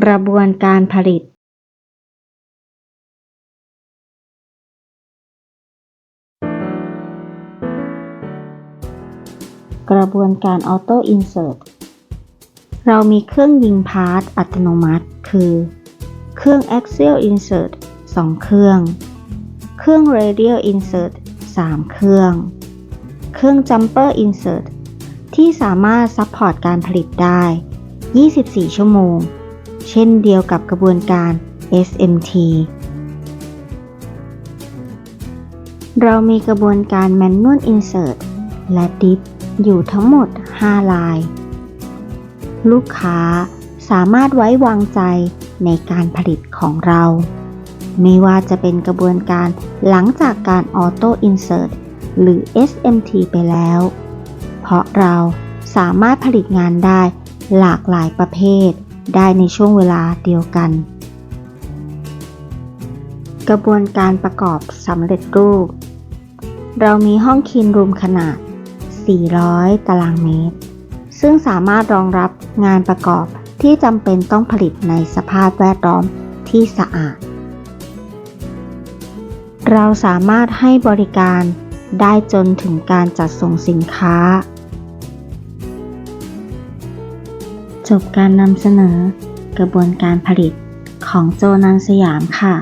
กระบวนการผลิตกระบวนการออโต้อินเสิร์ตเรามีเครื่องยิงพาร์ทอัตโนมัติ คือ เครื่อง Axial Insert 2 เครื่อง เครื่อง Radial Insert 3 เครื่อง เครื่อง Jumper Insert ที่สามารถซัพพอร์ตการผลิตได้ 24 ชั่วโมง เช่นเดียวกับกระบวนการ SMT เรามีกระบวนการ Manual Insert และ Dip อยู่ทั้งหมด 5 ลาย ลูกค้าสามารถไว้วางใจในการผลิตของเรา ไม่ว่าจะเป็นกระบวนการหลังจากการ Auto Insert หรือ SMT ไปแล้ว เพราะเราสามารถผลิตงานได้หลากหลายประเภท ได้ในช่วงเวลาเดียวกัน กระบวนการประกอบสำเร็จรูป เรามีห้องคีนรูมขนาด 400 ตารางเมตร ซึ่งสามารถรองรับงานประกอบที่จำเป็นต้องผลิตในสภาพแวดล้อมที่สะอาด เราสามารถให้บริการได้จนถึงการจัดส่งสินค้า จบการนำเสนอกระบวนการผลิตของโจนันสยามค่ะ